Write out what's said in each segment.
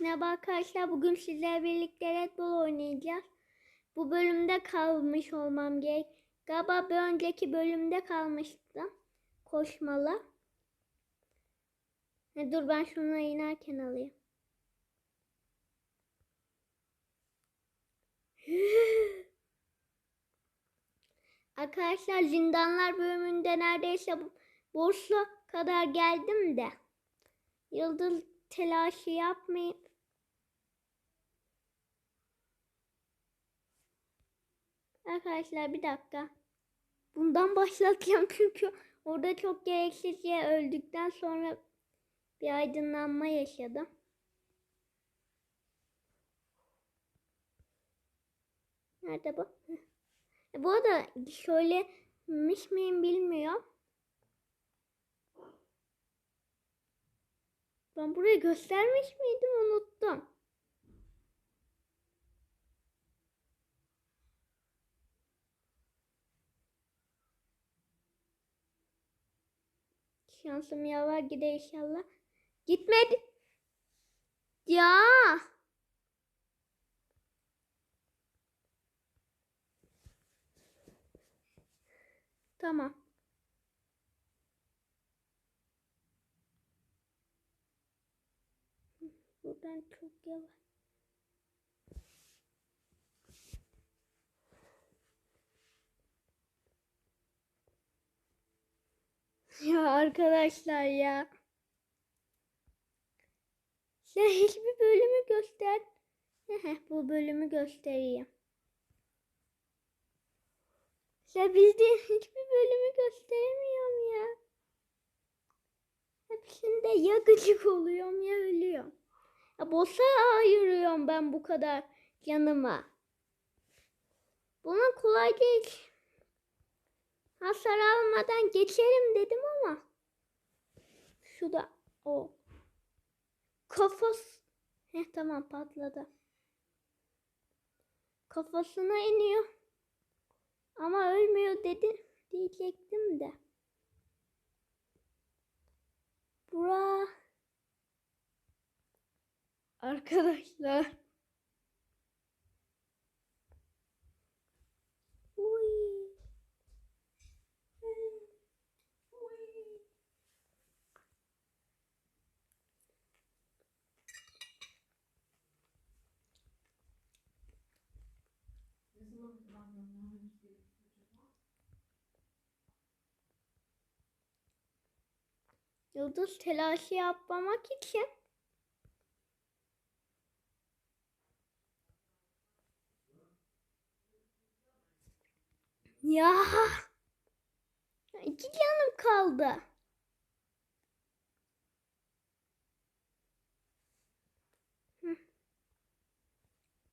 Merhaba arkadaşlar. Bugün sizlerle birlikte Red Bull oynayacağız. Bu bölümde kalmış olmam gerek. Galiba bir önceki bölümde kalmıştım. Koşmalı. Ha, dur ben şunları inerken alayım. Arkadaşlar zindanlar bölümünde neredeyse borsa kadar geldim de. Yıldız telaşı yapmayın. Arkadaşlar bir dakika. Bundan başlatacağım çünkü orada çok gereksizce öldükten sonra bir aydınlanma yaşadım. Nerede bu? Bu arada söylemiş miyim bilmiyorum. Ben burayı göstermiş miydim unuttum. Şansım yaver gider inşallah. Gitmedi. Ya. Tamam. Buradan çok yavaş. Ya arkadaşlar ya. Sen hiçbir bölümü göster. Bu bölümü göstereyim. Sen bildiğin hiçbir bölümü gösteremiyorum ya. Hepsinde ya gıcık oluyorum ya ölüyorum. Ya boss'a ayırıyorum ben bu kadar yanıma. Buna kolay değil. Hasar almadan geçerim dedim ama. Şu da o. Kafası. Heh tamam patladı. Kafasına iniyor. Ama ölmüyor dedi diyecektim de. Bura. Arkadaşlar. Uy. Yıldız telaşı yapmamak için Ya iki canım kaldı.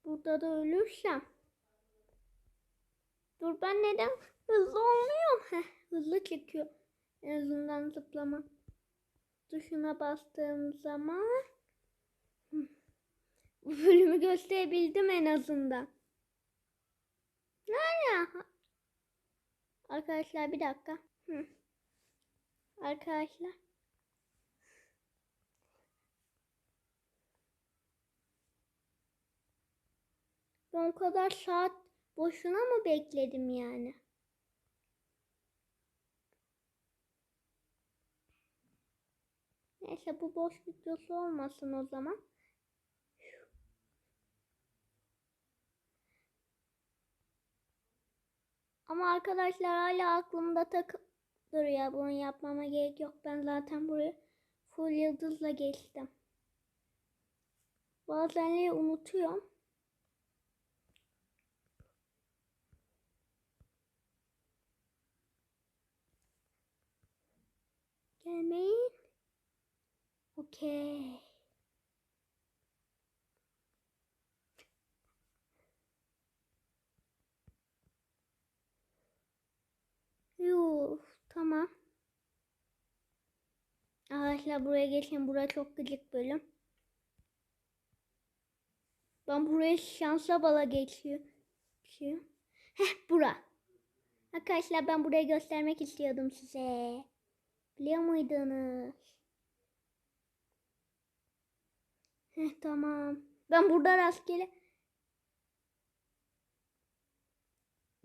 Burada da ölürsem. Dur ben neden hızlı olmuyorum? Heh, hızlı çekiyor. En azından zıplama tuşuna bastığım zaman bu bölümü gösterebildim en azından. Nerede? Arkadaşlar bir dakika. Hı. Arkadaşlar. Ben o kadar saat boşuna mı bekledim yani? Neyse bu boş videosu olmasın o zaman. Ama arkadaşlar hala aklımda takı duruyor. Bunu yapmama gerek yok. Ben zaten buraya full yıldızla geçtim. Bazenleri unutuyorum. Gelmeyin. Okey. Yuh, tamam. Arkadaşlar buraya geçin. Burası çok gıcık bölüm. Ben buraya şansa bala geçiyor. Geçiyor. Heh bura. Arkadaşlar ben burayı göstermek istiyordum size. Biliyor muydunuz? Heh, tamam. Ben burada rastgele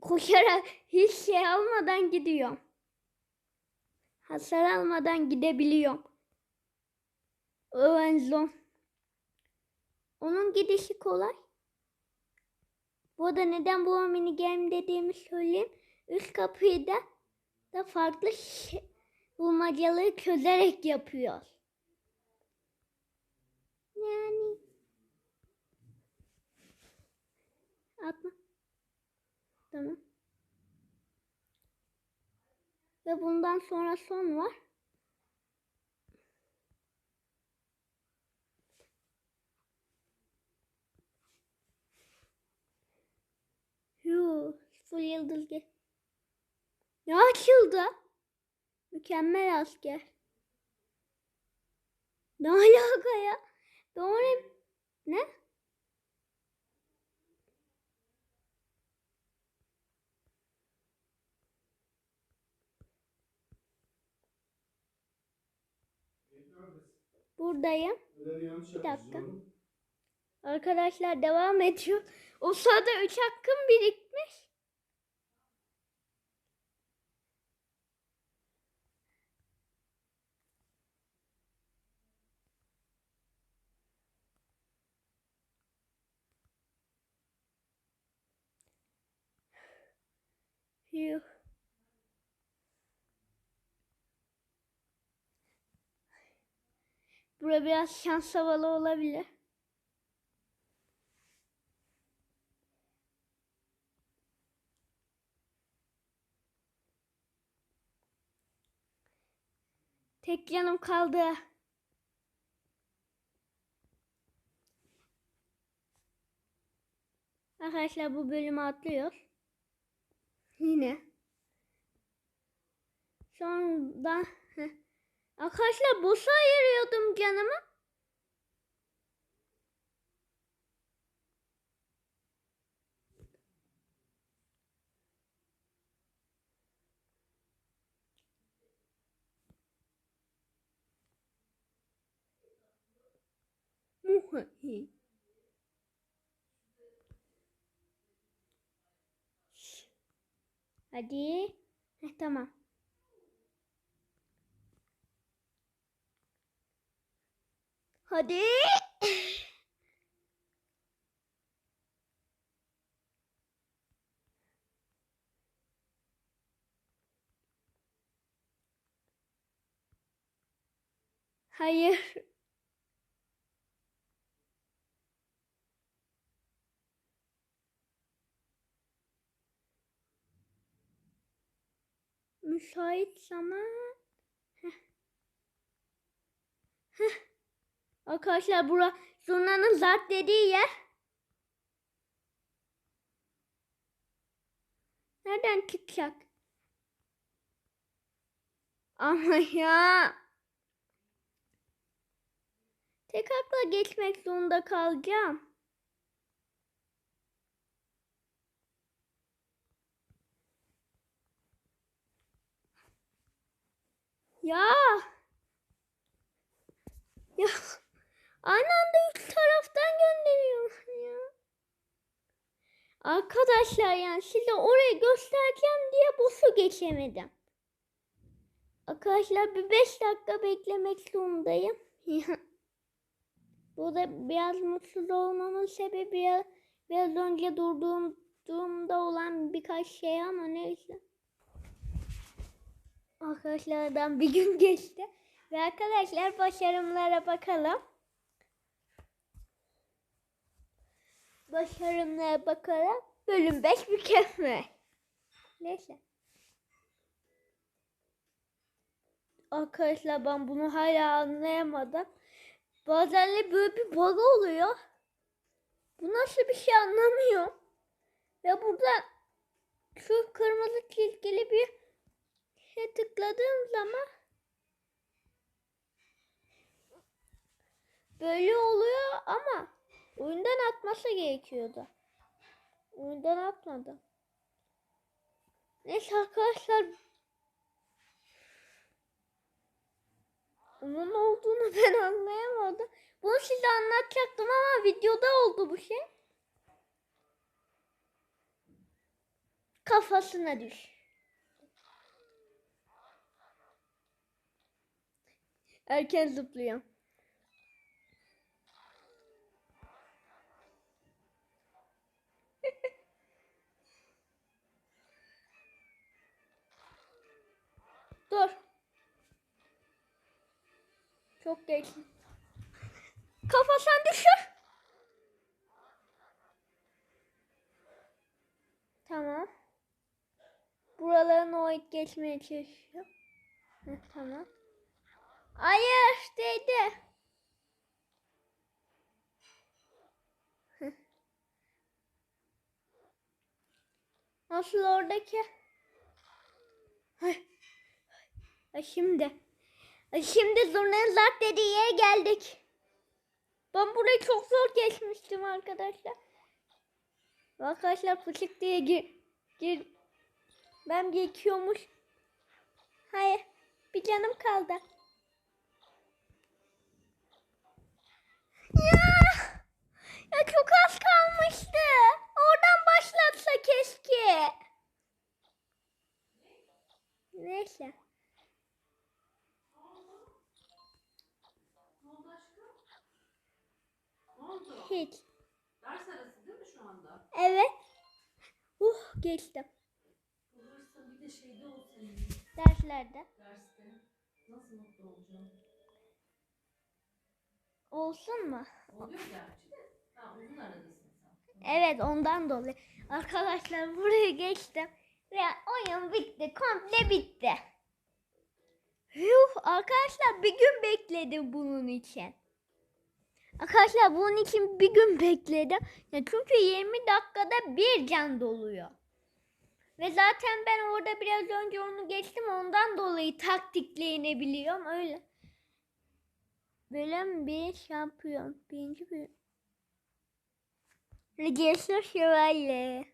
koşarak hiç şey almadan gidiyorum. Hasar almadan gidebiliyorum. Öğrenci. Onun gidişi kolay. Bu arada neden bu mini game dediğimi söyleyeyim. Üst kapıyı da, da farklı bulmacaları çözerek yapıyor. Yani atma. Tamam. Ve bundan sonra son var. Yuh, full yıldız gel. Ne açıldı? Mükemmel asker. Ne alaka ya? Doğru. Ne? Buradayım. Bir dakika. Arkadaşlar devam ediyor. O sırada 3 hakkım birikmiş. Yuh. Bura biraz şans havalı olabilir. Tek canım kaldı. Arkadaşlar bu bölümü atlıyor. Yine. Sonra. Arkadaşlar boşa ayırıyordum canımı. Muhahi. Hadi. Heh, tamam. Hadi. Hayır. Müsait zaman. Heh. Heh. Arkadaşlar bura zurnanın zart dediği yer. Nereden çıkacak? Ama ya. Tek hakla geçmek zorunda kalacağım. Ya. Ya. Aynı anda üç taraftan gönderiyor ya. Arkadaşlar yani size orayı göstereceğim diye boşu geçemedim. Arkadaşlar bir 5 dakika beklemek zorundayım. Burada biraz mutsuz olmamın sebebi biraz, biraz önce durduğum durumda olan birkaç şey ama neyse. Arkadaşlardan bir gün geçti. Ve arkadaşlar başarımlara bakalım. Başarımlara bakalım. Bölüm 5 mükemmel. Neyse. Arkadaşlar ben bunu hala anlayamadım. Bazen de böyle bir bug oluyor. Bu nasıl bir şey anlamıyorum. Ve burada şu kırmızı çizgili bir şey tıkladığım zaman böyle oluyor ama oyundan atması gerekiyordu. Oyundan atmadı. Neyse arkadaşlar Onun olduğunu ben anlayamadım. Bunu size anlatacaktım ama videoda oldu bu şey. Kafasına düş. Erken zıplıyor. Dur. Çok geç. Kafasına düşür. Tamam. Buraların o it geçmeye çalışıyor. Tamam. Hayır değdi. Heh. Nasıl oradaki? Heh. Ha, Şimdi. Ha, Şimdi dediği yere geldik. Ben burayı çok zor geçmiştim arkadaşlar. Arkadaşlar fısık diye gir, gir. Ben geçiyormuş. Hayır. Bir canım kaldı. Ya, ya çok az kalmıştı. Oradan başlatsa keşke. Neyse. Ne oldu aşkım? Ne oldu? Hiç. Ders arası değil mi şu anda? Evet. Uh geçtim. Olursa bir de şeyde olsaydı Derslerde. derste. Nasıl mutlu olacağım? Olsun mu? Oluyor gerçi de. Ha uzun aradasın sen. Evet ondan dolayı. Arkadaşlar buraya geçtim. Ve oyun bitti. Komple bitti. Yuh arkadaşlar bir gün bekledim bunun için. Arkadaşlar bunun için bir gün bekledim. Ya çünkü 20 dakikada bir can doluyor. Ve zaten ben orada biraz önce onu geçtim. Ondan dolayı taktikle inebiliyorum. Öyle. Bölüm bir şampiyon. Birinci bölüm. Cesur Şövalye.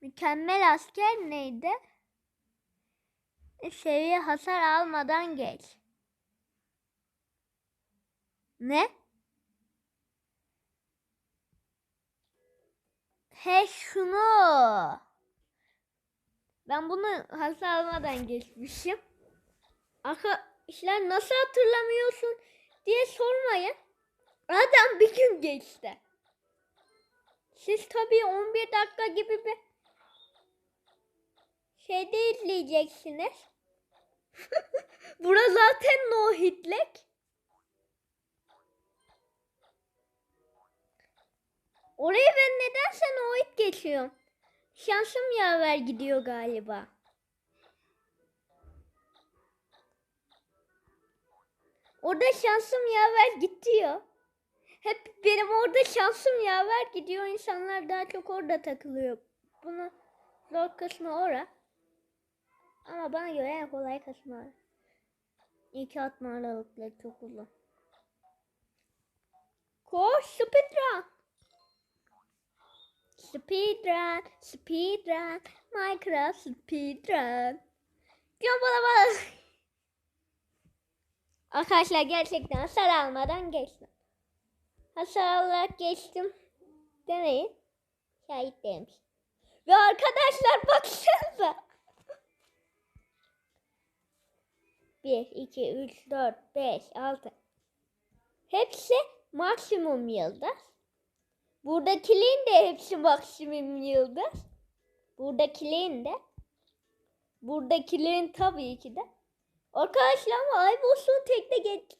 Mükemmel asker neydi? Seviye hasar almadan geç. Ne? He şunu. Ben bunu hasar almadan geçmişim. Arkadaşlar nasıl hatırlamıyorsun diye sormayın. Adam bir gün geçti. Siz tabii 11 dakika gibi bir şeyde izleyeceksiniz. Bura zaten no hitlik. Oraya ben nedense no hit geçiyorum. Şansım yaver gidiyor galiba. Orada şansım yaver gidiyor. Hep benim orada şansım yaver gidiyor. İnsanlar daha çok orada takılıyor. Bunu zor kısmı ora. Ama bana göre en kolay kısmı ora. İki atma aralıkları çok uzun. Koş speedrun. Speedrun, speedrun, Minecraft speedrun. Can bana bana. Arkadaşlar gerçekten hasar almadan geçtim. Hasar alarak geçtim. Deneyin. Şahit demiş. Ve arkadaşlar baksanıza. 1, 2, 3, 4, 5, 6. Hepsi maksimum yıldız. Buradakilerin de hepsi maksimum yıldız. Buradakilerin de. Buradakilerin tabii ki de. Arkadaşlar ama Ayboss'un tekte geçtim.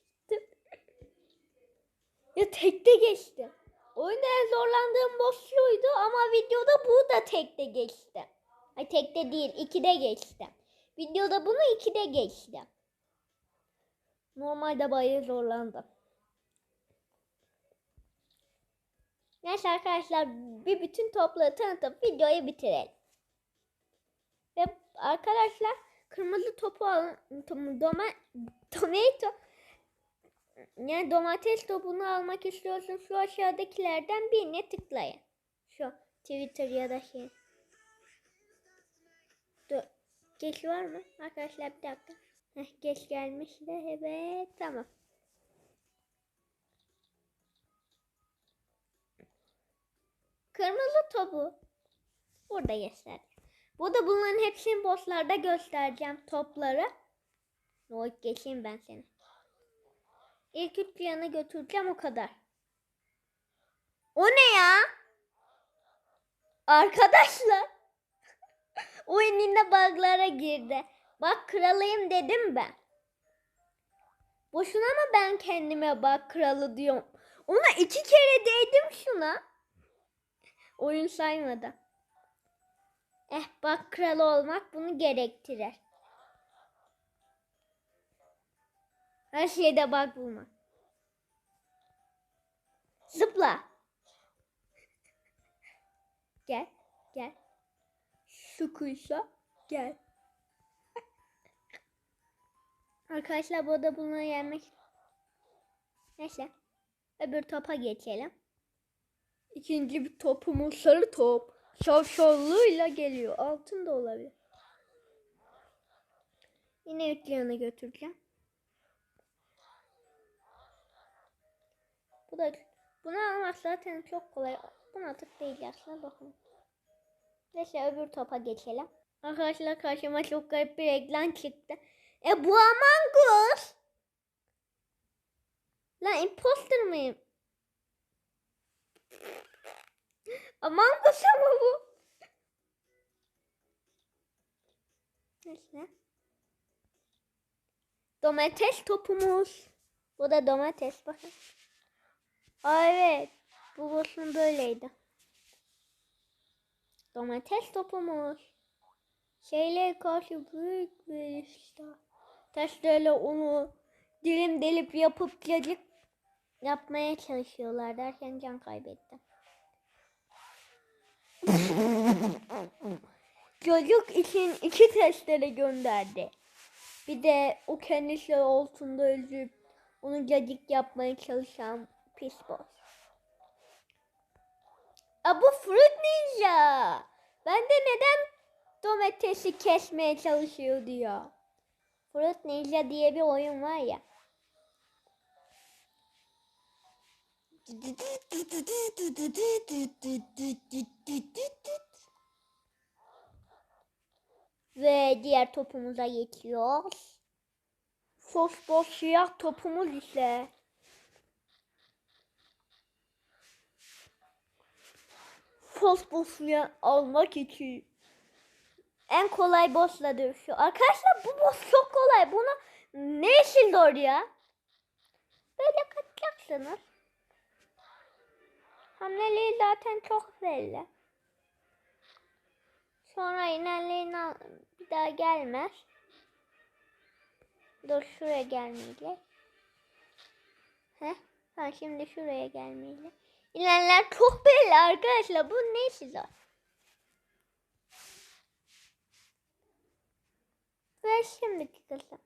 ya tekte geçtim. Oyunda en zorlandığım boss ama videoda bu da tekte geçti. Ay tekte değil, ikide geçti. Videoda bunu ikide geçti. Normalde bayağı zorlandım. Neyse arkadaşlar bir bütün topları tanıtıp videoyu bitirelim. Ve arkadaşlar kırmızı topu alın. Doma, tomato yani domates topunu almak istiyorsun şu aşağıdakilerden birine tıklayın. Şu Twitter ya da şey. Dur. Geç var mı? Arkadaşlar bir dakika. Heh, geç gelmiş de evet tamam. Kırmızı topu burada göster. Bu da bunların hepsini bosslarda göstereceğim topları. Noit geçeyim ben seni. İlk üç yana götüreceğim o kadar. O ne ya? Arkadaşlar. Oyun yine bug'lara girdi. Bak kralıyım dedim ben. Boşuna mı ben kendime bak kralı diyorum. Ona iki kere değdim şuna. Oyun saymadı. Eh bak kralı olmak bunu gerektirir. Her şeyde bak bulmak. Zıpla. Gel, gel. Sıkıysa gel. Arkadaşlar bu da bunu yenmek. Neyse. Öbür topa geçelim. İkinci bir topumuz sarı top. Şavşallığıyla geliyor. Altın da olabilir. Yine üç yana götüreceğim. Bu da bunu almak zaten çok kolay. Buna tık değil aslında bakın. Neyse öbür topa geçelim. Arkadaşlar karşıma çok garip bir reklam çıktı. E bu Among Us. Lan imposter mıyım? Among Us ama bu. Neyse. Domates topumuz. Bu da domates bakın. Evet. Bu boss'un böyleydi. Domates topumuz. Şeyle karşı büyük bir iştah. Taşlarla onu dilim delip yapıp cacık yapmaya çalışıyorlar derken can kaybetti. Çocuk için iki testere gönderdi. Bir de o kendisi altında özüp onu cacık yapmaya çalışan pis boss. Bu Fruit Ninja. Ben de neden domatesi kesmeye çalışıyor diyor. Fruit Ninja diye bir oyun var ya. Ve diğer topumuza geçiyoruz. Fosfor siyah topumuz ise. Fosfor siyah almak için en kolay bossla dövüşüyor. Arkadaşlar bu boss çok kolay. Bunu ne için zor ya? Böyle kaçacaksınız. Hamleleri zaten çok belli. Sonra inerlerin al- bir daha gelmez. Dur şuraya gelmeyecek. Heh. Ben şimdi şuraya gelmeyecek. İlerler çok belli arkadaşlar. Bu ne zor? Ve şimdi çıkasın.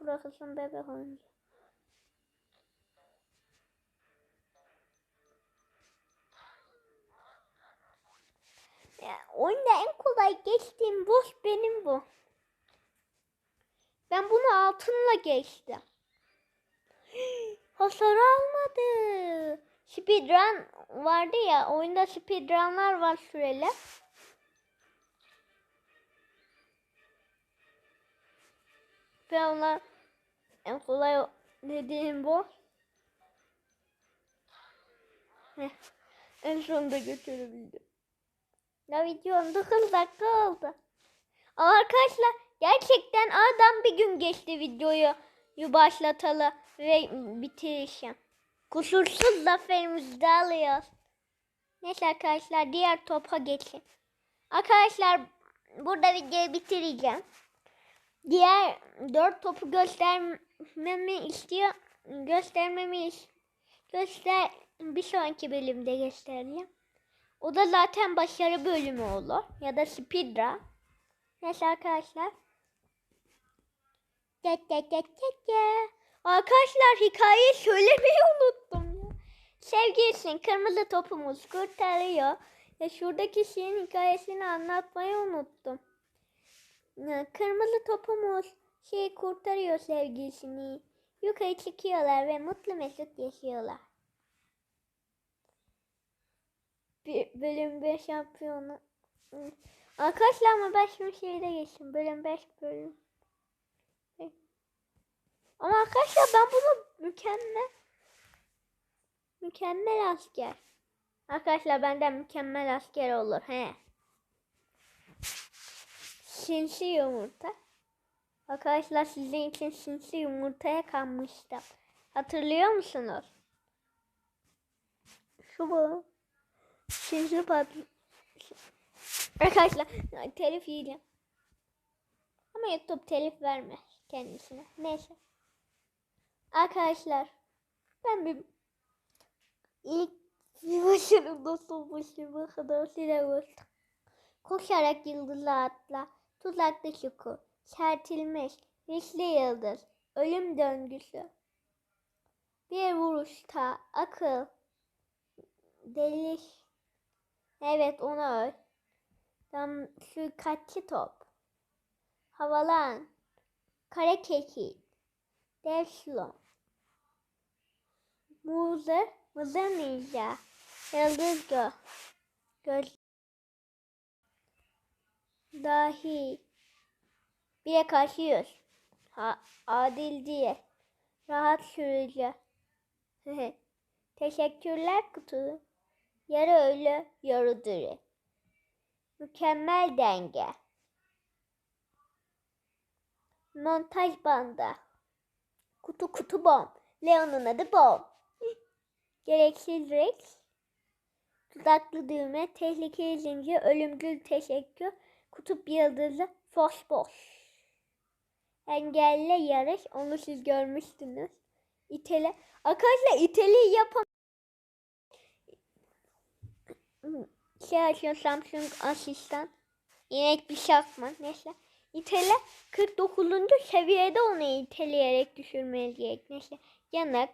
Bırakılsın bebek oyuncu. Ya, oyunda en kolay geçtiğim boss benim bu. Ben bunu altınla geçtim. Hasar almadı. Speedrun vardı ya. Oyunda speedrunlar var süreli. Ve ona en kolay dediğim bu. En sonunda götürebildim. Ya videom 9 dakika oldu. Arkadaşlar gerçekten aradan bir gün geçti videoyu başlatalı ve bitirişim. Kusursuz zaferimizi de alıyoruz. Neyse arkadaşlar diğer topa geçin. Arkadaşlar burada videoyu bitireceğim. Diğer dört topu göstermemi istiyor. Göstermemi is- göster bir sonraki bölümde göstereceğim. O da zaten başarı bölümü olur. Ya da speedrun. Neyse arkadaşlar. Ge- ge- ge- ge- ge. Arkadaşlar hikayeyi söylemeyi unuttum ya. Sevgilisin kırmızı topumuz kurtarıyor. Ya şuradaki şeyin hikayesini anlatmayı unuttum. Ya, Kırmızı topumuz şey kurtarıyor sevgilisini. Yukarı çıkıyorlar ve mutlu mesut yaşıyorlar. Bir bölüm 5 şampiyonu. Hı. Arkadaşlar ama ben şimdi şeyde geçtim. Bölüm 5 bölüm. Ama arkadaşlar ben bunu mükemmel mükemmel asker. Arkadaşlar benden mükemmel asker olur. He. Sinsi yumurta. Arkadaşlar sizin için sinsi yumurtaya kanmıştım. Hatırlıyor musunuz? Şu bu. Sinsi patlı. Arkadaşlar telif yiyeceğim. Ama YouTube telif vermez kendisine. Neyse. Arkadaşlar ben bir ilk başarım dostum başıma kadar size Koşarak yıldızla atla, tuzaklı çukur, sertilmiş, risli yıldız, ölüm döngüsü. Bir vuruşta akıl, deliş, evet onu öl. Dam, suikatçı top, havalan, kare kekik, dev şlom, muzır, mızır ninja, yıldız gö, göz, dahi, bire karşıyız. Ha, adil diye. Rahat sürücü. Teşekkürler kutu. Yarı ölü, yarı diri. Mükemmel denge. Montaj banda. Kutu kutu bom. Leon'un adı bom. Gereksiz Rex. Dudaklı düğme, tehlikeli zincir, ölümcül teşekkür, kutup yıldızı, fosfos. Engelle yarış, onu siz görmüştünüz. İtele. Arkadaşlar iteli yapam. Şey açıyor Samsung asistan. İnek bir şakman neyse. İtele 49. seviyede onu iteleyerek düşürmeyecek. Neyse. Yanak.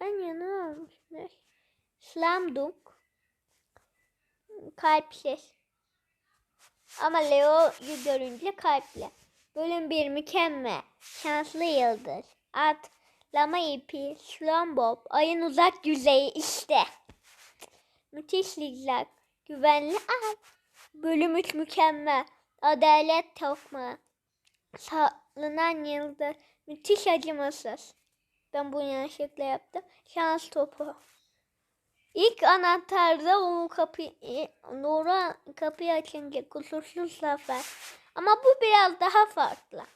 Ben yana almışım. Slam dunk. Kalpsiz. Ama Leo'yu görünce kalple. Bölüm bir mükemmel. Şanslı yıldız. At. Lama ipi. Slam bob. Ayın uzak yüzeyi işte. Müthiş zigzag. Güvenli at. Bölüm 3 mükemmel. Adalet tokma. Sallanan yıldız. Müthiş acımasız. Ben bunu yanlışlıkla yaptım. Şans topu. İlk anahtarda o kapıyı, Nora kapıyı açınca kusursuz zafer. Ama bu biraz daha farklı.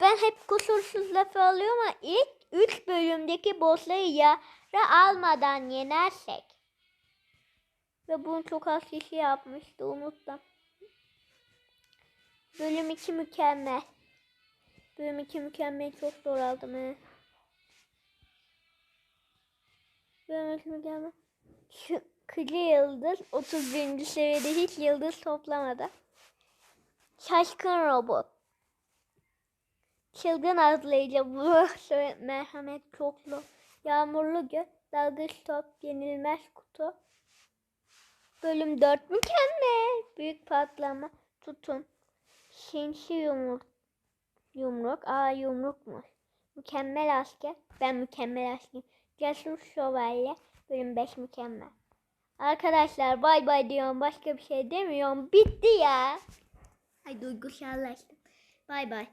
Ben hep kusursuz zafer alıyorum ama ilk 3 bölümdeki bossları yara almadan yenersek. Ve bunu çok az kişi yapmıştı unuttum. Bölüm 2 mükemmel. Bölüm 2 mükemmel çok zor aldım. He. Bölüm 2 mükemmel. Şu kıcı yıldız 31. seviyede hiç yıldız toplamadı. Şaşkın robot. Çılgın azlayıcı bu merhamet çoklu. Yağmurlu gö dalgıç top yenilmez kutu. Bölüm 4 mükemmel. Büyük patlama tutun. Sinsi yumruk. Yumruk. Aa yumrukmuş. Mükemmel asker. Ben mükemmel askerim. Cesur şövalye. Bölüm 5 mükemmel. Arkadaşlar bay bay diyorum. Başka bir şey demiyorum. Bitti ya. Ay duygusallaştım. Bay bay.